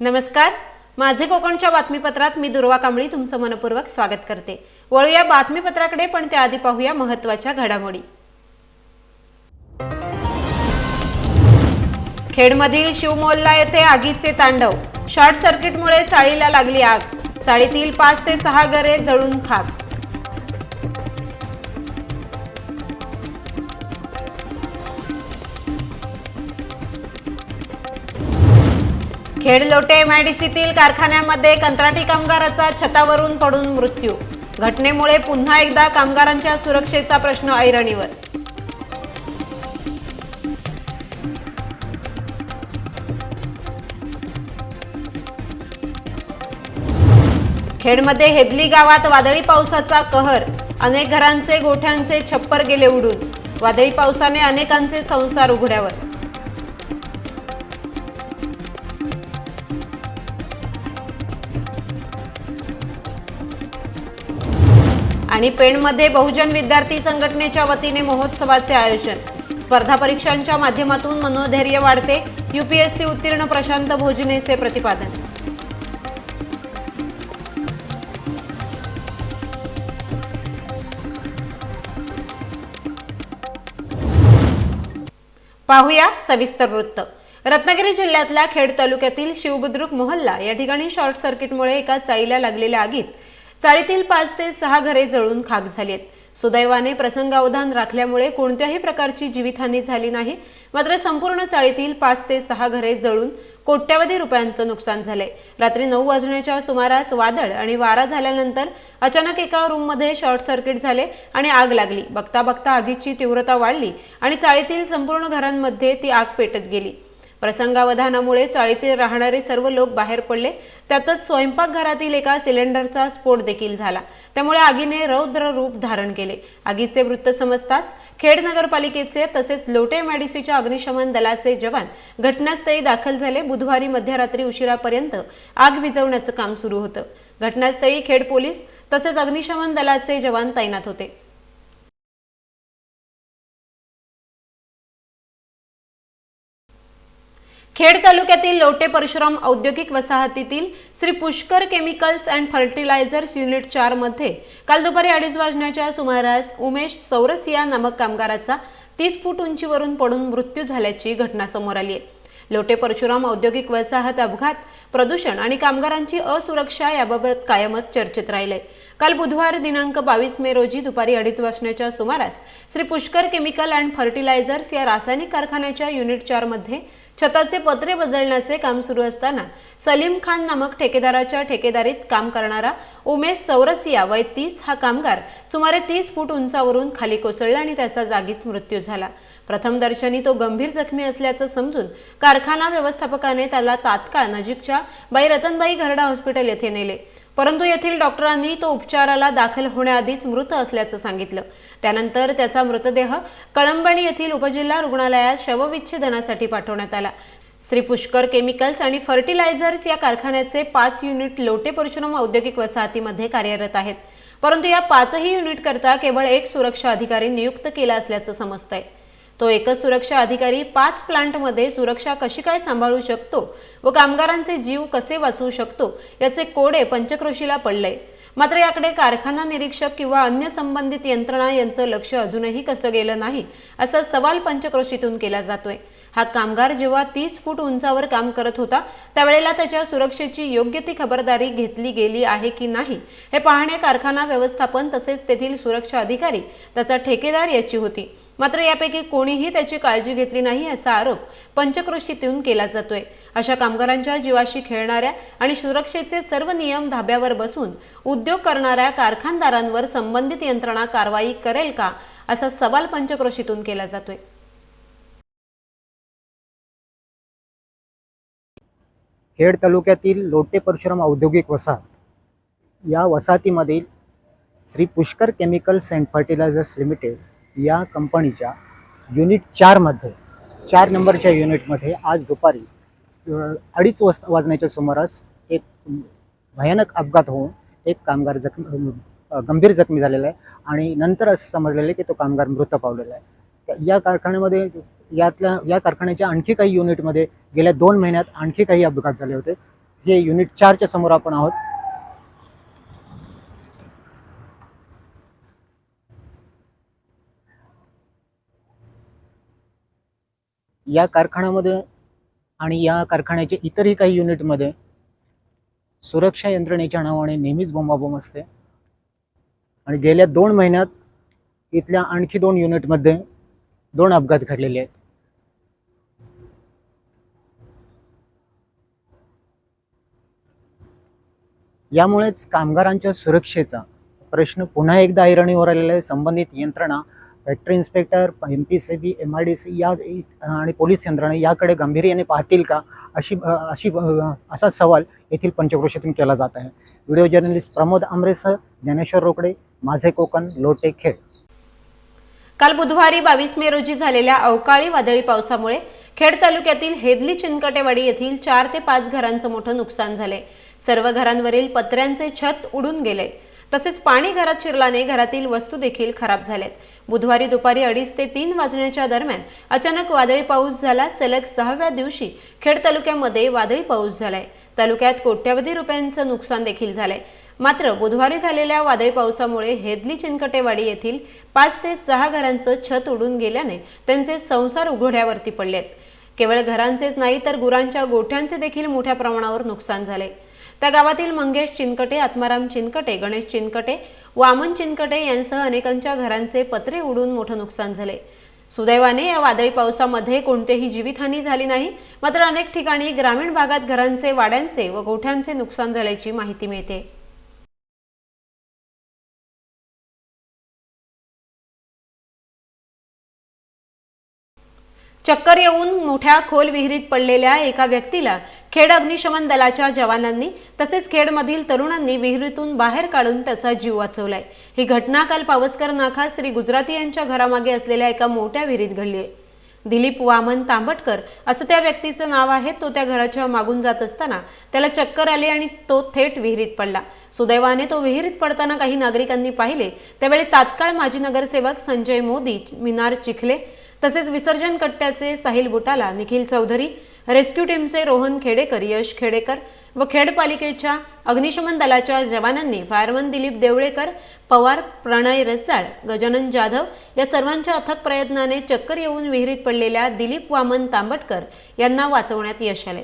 नमस्कार. माझे कोकणच्या बातमीपत्रात मी दुर्वा कांबळी तुमचं मनपूर्वक स्वागत करते. वळूया बातमीपत्राकडे पण त्याआधी पाहूया महत्त्वाच्या घडामोडी. खेडमधील शिवमोल्ला येथे आगीचे तांडव. शॉर्ट सर्किटमुळे चाळीला लागली आग. चाळीतील पाच ते सहा घरे जळून खाक. खेड लोटे एमआयडीसीतील कारखान्यामध्ये कंत्राटी कामगाराचा छतावरून पडून मृत्यू. घटनेमुळे पुन्हा एकदा कामगारांच्या सुरक्षेचा प्रश्न ऐरणीवर. खेडमध्ये हेदली गावात वादळी पावसाचा कहर. अनेक घरांचे गोठ्यांचे छप्पर गेले उडून. वादळी पावसाने अनेकांचे संसार उघड्यावर. आणि पेणमध्ये बहुजन विद्यार्थी संघटनेच्या वतीने महोत्सवाचे आयोजन. स्पर्धा परीक्षांच्या माध्यमातून मनोधैर्य वाढते. युपीएससी उत्तीर्ण प्रशांत भोजनेचे प्रतिपादन. पाहूया सविस्तर वृत्त. रत्नागिरी जिल्ह्यातल्या खेड तालुक्यातील शिवबुद्रुक मोहल्ला या ठिकाणी शॉर्ट सर्किटमुळे एका चाईला लागलेल्या आगीत चाळीतील पाच ते सहा घरे जळून खाक झाली आहेत. सुदैवाने प्रसंगावधान राखल्यामुळे कोणत्याही प्रकारची जीवितहानी झाली नाही. मात्र संपूर्ण चाळीतील पाच ते सहा घरे जळून कोट्यवधी रुपयांचं नुकसान झालंय. रात्री नऊ वाजण्याच्या सुमारास वादळ आणि वारा झाल्यानंतर अचानक एका रूममध्ये शॉर्ट सर्किट झाले आणि आग लागली. बघता बघता आगीची तीव्रता वाढली आणि चाळीतील संपूर्ण घरांमध्ये ती आग पेटत गेली. प्रसंगावधानामुळे चाळीतील राहणारे सर्व लोक बाहेर पडले. त्यातच स्वयंपाकघरातील एका सिलेंडरचा स्फोट देखील झाला. त्यामुळे आगीने रौद्र रूप धारण केले. आगीचे वृत्त समजताच खेड नगरपालिकेचे तसेच लोटे मॅडिसीच्या अग्निशमन दलाचे जवान घटनास्थळी दाखल झाले. बुधवारी मध्यरात्री उशिरापर्यंत आग विझवण्याचं काम सुरू होतं. घटनास्थळी खेड पोलीस तसेच अग्निशमन दलाचे जवान तैनात होते. खेड तालुक्यातील लोटे परशुराम औद्योगिक वसाहतीतील Shri Pushkar chemicals and fertilisers unit चारमध्ये काल दुपारी अडीच वाजण्याच्या सुमारास उमेश चौरसिया नामक कामगाराचा तीस फूट उंचीवरून पडून मृत्यू झाल्याची घटना समोर आली आहे. लोटे परशुराम औद्योगिक वसाहत अपघात प्रदूषण आणि कामगारांची असुरक्षा याबाबत कायमच चर्चेत राहिले. काल बुधवार दिनांक बावीस मे रोजी दुपारी अडीच वाजण्याच्या सुमारास Shri Pushkar chemical and fertilisers या रासायनिक कारखान्याच्या युनिट चारमध्ये छताचे पत्रे बदलण्याचे काम सुरू असताना सलीम खान नामक ठेकेदाराच्या ठेकेदारीत काम करणारा उमेश चौरसिया वय तीस हा कामगार सुमारे तीस फूट उंचावरून खाली कोसळला आणि त्याचा जागीच मृत्यू झाला. प्रथम दर्शनी तो गंभीर जखमी असल्याचं समजून कारखाना व्यवस्थापकाने त्याला तात्काळ नजीकच्या बाई रतनबाई घरडा हॉस्पिटल येथे नेले. परंतु येथील डॉक्टरांनी तो उपचाराला दाखल होण्याआधीच मृत असल्याचं सांगितलं. त्यानंतर त्याचा मृतदेह कळंबणी येथील उपजिल्हा रुग्णालयात शवविच्छेदनासाठी पाठवण्यात आला. श्री पुष्कर केमिकल्स आणि फर्टिलायझर्स या कारखान्याचे पाच युनिट लोटे परशुराम औद्योगिक वसाहतीमध्ये कार्यरत आहेत. परंतु या पाचही युनिट करता केवळ एक सुरक्षा अधिकारी नियुक्त केला असल्याचं समजतंय. तो एकच सुरक्षा अधिकारी पाच प्लांटमध्ये सुरक्षा कशी काय सांभाळू शकतो व कामगारांचे जीव कसे वाचवू शकतो याचे कोडे पंचक्रोशीला पडले. मात्र याकडे कारखाना निरीक्षक किंवा अन्य संबंधित यंत्रणा यांचं लक्ष अजूनही कसं गेलं नाही असा सवाल पंचक्रोशीतून केला जातोय. हा कामगार जेव्हा तीस फूट उंचावर काम करत होता त्यावेळेला त्याच्या सुरक्षेची योग्य ती खबरदारी घेतली गेली आहे की नाही हे पाहणे कारखाना व्यवस्थापन तसेच तेथील सुरक्षा अधिकारी त्याचा ठेकेदार याची होती. मात्र यापैकी कोणीही त्याची काळजी घेतली नाही असा आरोप पंचक्रोशीतून केला जातोय. अशा कामगारांच्या जीवाशी खेळणाऱ्या आणि सुरक्षेचे सर्व नियम धाब्यावर बसून उद्योग करणाऱ्या कारखानदारांवर संबंधित यंत्रणा कारवाई करेल का असा सवाल पंचक्रोशीतून केला जातोय. खेड तालुक्यातील लोटे परशुराम औद्योगिक वसाहत. या वसाहतीमधील Shri Pushkar chemicals and fertilisers limited या कंपनीच्या युनिट चारमध्ये चार नंबरच्या युनिटमध्ये आज दुपारी अडीच वाज वाजण्याच्या सुमारास एक भयानक अपघात होऊन एक कामगार जखमी गंभीर जखमी झालेला आहे आणि नंतर असं समजलेलं आहे की तो कामगार मृत पावलेला आहे. त्या- या कारखान्यामध्ये यातल्या या कारखान्याच्या आणखी काही युनिटमध्ये गेल्या दोन महिन्यात आणखी काही अपघात झाले होते. हे युनिट चारच्या समोर आपण आहोत. या कारखान्यामध्ये आणि या कारखान्याच्या इतरही काही युनिटमध्ये सुरक्षा यंत्रणेच्या नावाने नेहमीच बोंबाबोंब असते. आणि गेल्या दोन महिन्यात इथल्या आणखी दोन युनिटमध्ये दोन अपघात घडलेले आहेत. यामुळेच कामगारांच्या सुरक्षेचा प्रश्न पुन्हा एकदा ऐरणीवर आलेला आहे. संबंधित यंत्रणा factory inspector M P C B M I D C या आणि पोलीस यंत्रणा याकडे गांभीर्याने पाहतील का? अशी अशी असा सवाल येथील पंचक्रोशीतून केला जात आहे. व्हिडिओ जर्नलिस्ट प्रमोद आमरेसह ज्ञानेश्वर रोकडे माझे कोकण लोटे खेड. काल बुधवारी बावीस मे रोजी झालेल्या अवकाळी वादळी पावसामुळे खेड तालुक्यातील हेदली चिनकटेवाडी येथील चार ते पाच घरांचं मोठं नुकसान झाले. सर्व घरांवरील पत्र्यांचे छत उडून गेले. तसेच पाणी घरात शिरल्याने घरातील वस्तू देखील खराब झालेत. बुधवारी दुपारी अडीच ते तीन वाजण्याच्या दरम्यान अचानक वादळी पाऊस झाला. सलग सहाव्या दिवशी खेड तालुक्यामध्ये वादळी पाऊस झालाय. तालुक्यात कोट्यवधी रुपयांचं नुकसान देखील झालंय. मात्र बुधवारी झालेल्या वादळी पावसामुळे हेदली चिनकटेवाडी येथील पाच ते सहा घरांचं छत उडून गेल्याने त्यांचे संसार उघड्यावरती पडलेत. केवळ घरांचेच नाही तर गुरांच्या गोठ्यांचे देखील मोठ्या प्रमाणावर नुकसान झाले. त्या गावातील मंगेश चिनकटे आत्माराम चिनकटे गणेश चिनकटे वामन चिनकटे यांसह अनेकांच्या घरांचे पत्रे उडून मोठं नुकसान झाले. सुदैवाने या वादळी पावसामध्ये कोणतेही जीवितहानी झाली नाही मात्र अनेक ठिकाणी ग्रामीण भागात घरांचे वाड्यांचे व गोठ्यांचे नुकसान झाल्याची माहिती मिळते. चक्कर येऊन मोठ्या खोल विहिरीत पडलेल्या एका व्यक्तीला खेड अग्निशमन दलाच्या जवानांनी तसेच खेडमधील तरुणांनी विहिरीतून बाहेर काढून त्याचा जीव वाचवलाय. ही घटना काल पावसकर नाका श्री गुजराती यांच्या घरामागे असलेल्या एका मोठ्या विहिरीत घडली आहे. दिलीप वामन तांबटकर असं त्या व्यक्तीचं नाव आहे. तो त्या घराच्या मागून जात असताना त्याला चक्कर आले आणि तो थेट विहिरीत पडला. सुदैवाने तो विहिरीत पडताना काही नागरिकांनी पाहिले. त्यावेळी तात्काळ माजी नगरसेवक संजय मोदी मिनार चिखले तसेच विसर्जन कट्ट्याचे साहिल बुटाला निखिल चौधरी रेस्क्यू टीमचे रोहन खेडेकर यश खेडेकर व खेड पालिकेच्या अग्निशमन दलाच्या जवानांनी फायरमन दिलीप देवळेकर पवार प्रणय रसाळ गजानन जाधव या सर्वांच्या अथक प्रयत्नाने चक्कर येऊन विहिरीत पडलेल्या दिलीप वामन तांबटकर यांना वाचवण्यात यश आले.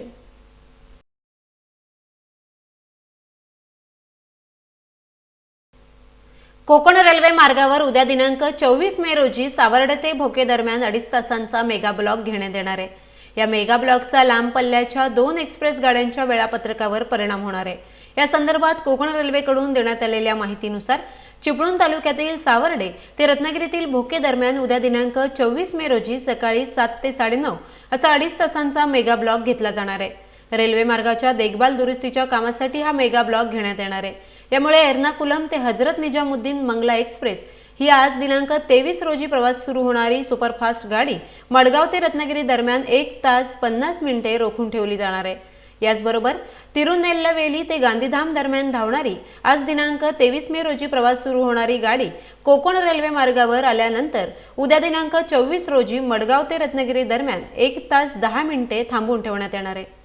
कोकण रेल्वे मार्गावर उद्या दिनांक चोवीस मे रोजी सावर्ड ते भोके दरम्यान अडीच तासांचा मेगा ब्लॉक घेण्यात येणार आहे. या मेगा ब्लॉकचा लांब पल्ल्याच्या दोन एक्सप्रेस गाड्यांच्या वेळापत्रकावर परिणाम होणार आहे. या संदर्भात कोकण रेल्वेकडून देण्यात आलेल्या माहितीनुसार चिपळूण तालुक्यातील सावर्डे ते रत्नागिरीतील भोके दरम्यान उद्या दिनांक चोवीस मे रोजी सकाळी सात ते साडेनऊ असा अडीच तासांचा मेगा ब्लॉक घेतला जाणार आहे. रेल्वे मार्गाच्या देखभाल दुरुस्तीच्या कामासाठी हा मेगा ब्लॉक घेण्यात येणार आहे. यामुळे एर्नाकुलम ते हजरत निजामुद्दीन मंगला एक्सप्रेस ही आज दिनांक तेवीस रोजी प्रवास सुरू होणारी सुपरफास्ट गाडी मडगाव ते रत्नागिरी दरम्यान एक तास पन्नास मिनिटे रोखून ठेवली जाणार आहे. याचबरोबर तिरुनेल्लवेली ते गांधीधाम दरम्यान धावणारी आज दिनांक तेवीस मे रोजी प्रवास सुरू होणारी गाडी कोकण रेल्वे मार्गावर आल्यानंतर उद्या दिनांक चोवीस रोजी मडगाव ते रत्नागिरी दरम्यान एक तास दहा मिनिटे थांबून ठेवण्यात येणार आहे.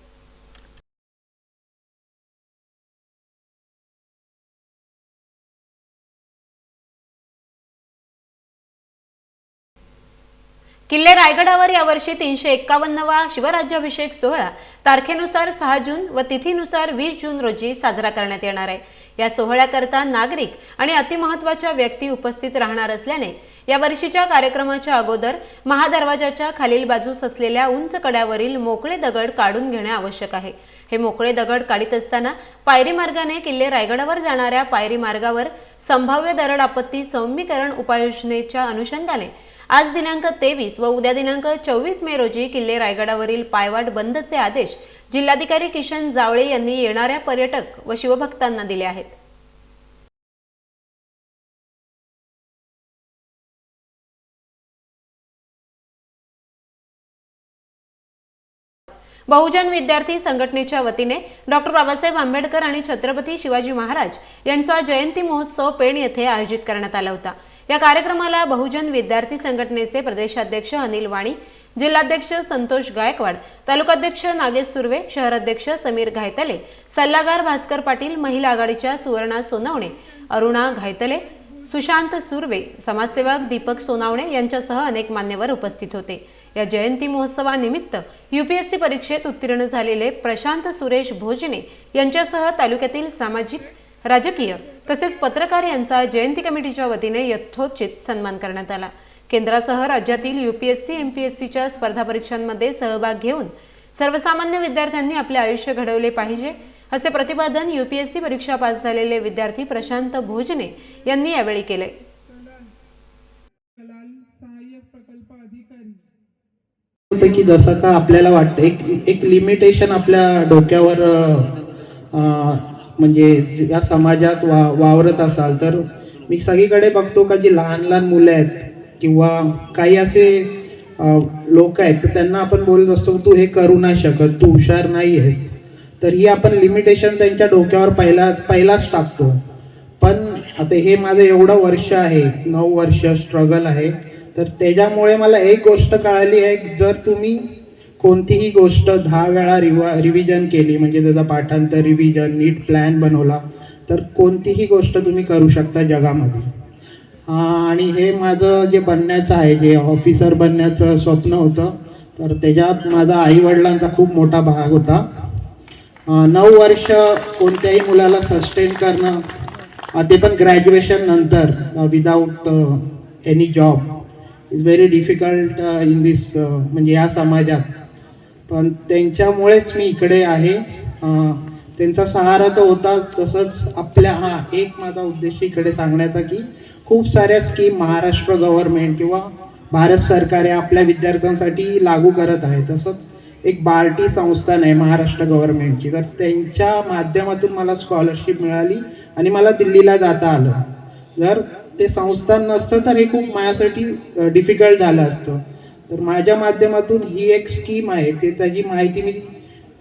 किल्ले रायगडावर यावर्षी तीनशे एक्कावन्नवा शिवराज्याभिषेक सोहळा तारखेनुसार सहा जून व तिथीनुसार वीस जून रोजी साजरा करण्यात येणार आहे. या सोहळ्याकरता नागरिक आणि अतिमहत्वाच्या व्यक्ती उपस्थित राहणार असल्याने या वर्षीच्या कार्यक्रमाच्या अगोदर महादरवाजाच्या खालील बाजूस असलेल्या उंच कड्यावरील मोकळे दगड काढून घेणे आवश्यक आहे. हे मोकळे दगड काढीत असताना पायरी मार्गाने किल्ले रायगडावर जाणाऱ्या पायरी मार्गावर संभाव्य दरड आपत्ती सौम्यीकरण उपाययोजनेच्या अनुषंगाने आज दिनांक तेवीस व उद्या दिनांक चोवीस मे रोजी किल्ले रायगडावरील पायवाट बंदचे आदेश जिल्हाधिकारी किशन जावळे यांनी येणाऱ्या पर्यटक व शिवभक्तांना दिले आहेत. बहुजन विद्यार्थी संघटनेच्या वतीने डॉक्टर बाबासाहेब आंबेडकर आणि छत्रपती शिवाजी महाराज यांचा जयंती महोत्सव पेण येथे आयोजित करण्यात आला होता. या कार्यक्रमाला बहुजन विद्यार्थी संघटनेचे प्रदेशाध्यक्ष अनिल वाणी जिल्हाध्यक्ष संतोष गायकवाड तालुकाध्यक्ष नागेश सुर्वे शहराध्यक्ष समीर घायतले सल्लागार भास्कर पाटील महिला आघाडीच्या सुवर्णा सोनवणे अरुणा घायतले सुशांत सुर्वे समाजसेवक दीपक सोनावणे यांच्यासह अनेक मान्यवर उपस्थित होते. या जयंती महोत्सवानिमित्त यूपीएससी परीक्षेत उत्तीर्ण झालेले प्रशांत सुरेश भोजने यांच्यासह तालुक्यातील सामाजिक राजकीय तसेच पत्रकार यांचा जयंती कमिटीच्या वतीने यथोचित सन्मान करण्यात आला. केंद्रासह राज्यातील यूपीएससी एमपीएससीच्या स्पर्धा परीक्षांमध्ये सहभाग घेऊन सर्वसामान्य विद्यार्थ्यांनी आपले आयुष्य घडवले पाहिजे. असे प्रतिपादन युपीएससी परीक्षा पास झालेले विद्यार्थी प्रशांत भोजने यांनी यावेळी केले. की जसं का आपल्याला वाटतं एक एक लिमिटेशन आपल्या डोक्यावर म्हणजे या समाजात वा वावरत असाल तर मी सगळीकडे बघतो का जी लहान लहान मुलं आहेत किंवा काही असे लोक आहेत तर त्यांना आपण बोलत असतो तू हे करू नाही शकत तू हुशार नाही आहेस तर ही आपण लिमिटेशन त्यांच्या डोक्यावर पहिला पहिलाच टाकतो. पण आता हे माझं एवढं वर्ष आहे नऊ वर्ष स्ट्रगल आहे. तर त्याच्यामुळे मला एक गोष्ट कळाली आहे की जर तुम्ही कोणतीही गोष्ट दहा वेळा रिवा रिव्हिजन केली म्हणजे त्याचा पाठांतर रिव्हिजन नीट प्लॅन बनवला तर कोणतीही गोष्ट तुम्ही करू शकता जगामध्ये. आणि हे माझं जे बनण्याचं आहे जे ऑफिसर बनण्याचं स्वप्न होतं तर त्याच्यात माझा आईवडिलांचा खूप मोठा भाग होता. नऊ वर्ष कोणत्याही मुलाला सस्टेन करणं ते पण ग्रॅज्युएशन नंतर without any job is very difficult in this म्हणजे या समाजात. पण त्यांच्यामुळेच मी इकडे आहे. त्यांचा सहारा तर होता तसंच आपल्या हा एक माझा उद्देश इकडे सांगण्याचा की खूप साऱ्या स्कीम महाराष्ट्र गव्हर्नमेंट किंवा भारत सरकार हे आपल्या विद्यार्थ्यांसाठी लागू करत आहे. तसंच एक बार्टी संस्थान आहे महाराष्ट्र गव्हर्नमेंटची तर त्यांच्या माध्यमातून मला स्कॉलरशिप मिळाली आणि मला दिल्लीला जाता आलं. जर ते संस्थान नसतं तर हे खूप माझ्यासाठी डिफिकल्ट झालं असतं. तर माझ्या माध्यमातून ही एक स्कीम आहे ते त्याची माहिती मी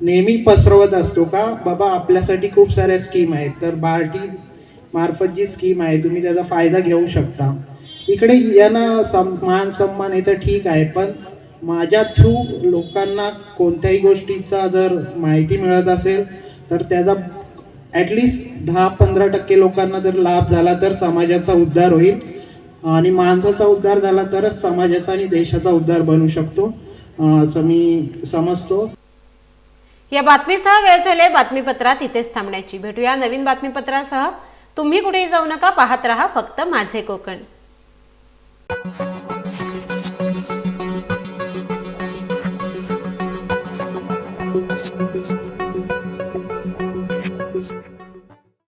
नेहमी पसरवत असतो का बाबा आपल्यासाठी खूप साऱ्या स्कीम आहेत. तर बार्टी मार्फत जी स्कीम आहे तुम्ही त्याचा फायदा घेऊ शकता. इकडे यांना सम मान सन्मान हे तर ठीक आहे पण माझ्या थ्रू लोकांना कोणत्याही गोष्टीचा जर माहिती मिळत असेल तर त्याचा ॲटलिस्ट दहा पंधरा टक्के लोकांना जर लाभ झाला तर समाजाचा उद्धार होईल. आणि माणसाचा उद्धार झाला तरच समाजाचा आणि देशाचा उद्धार बनू शकतो असं मी समजतो. या बातमीसह वेळ झाले बातमीपत्रात इथेच थांबण्याची. भेटूया नवीन बातमीपत्रासह. तुम्ही कुठेही जाऊ नका पाहत राहा फक्त माझे कोकण.